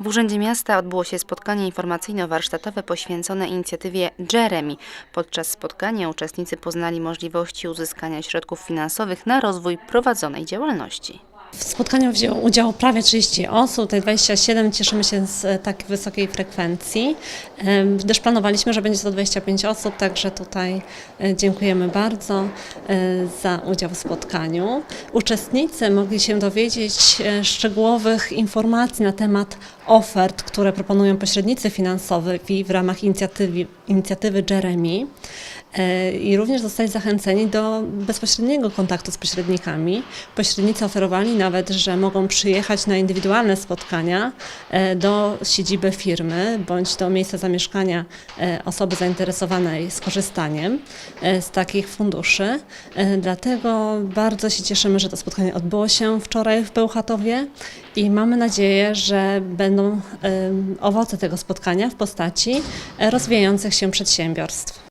W Urzędzie Miasta odbyło się spotkanie informacyjno-warsztatowe poświęcone inicjatywie Jeremy. Podczas spotkania uczestnicy poznali możliwości uzyskania środków finansowych na rozwój prowadzonej działalności. W spotkaniu wzięło udział prawie 30 osób, tutaj 27. Cieszymy się z e, tak wysokiej frekwencji, gdyż planowaliśmy, że będzie to 25 osób, także tutaj e, dziękujemy bardzo e, za udział w spotkaniu. Uczestnicy mogli się dowiedzieć szczegółowych informacji na temat ofert, które proponują pośrednicy finansowi w ramach inicjatywy, inicjatywy Jeremy. E, I również zostali zachęceni do bezpośredniego kontaktu z pośrednikami. Pośrednicy oferowali nawet, że mogą przyjechać na indywidualne spotkania e, do siedziby firmy bądź do miejsca zamieszkania e, osoby zainteresowanej skorzystaniem z takich funduszy. Dlatego bardzo się cieszymy, że to spotkanie odbyło się wczoraj w Bełchatowie i mamy nadzieję, że będą owoce tego spotkania w postaci rozwijających się przedsiębiorstw.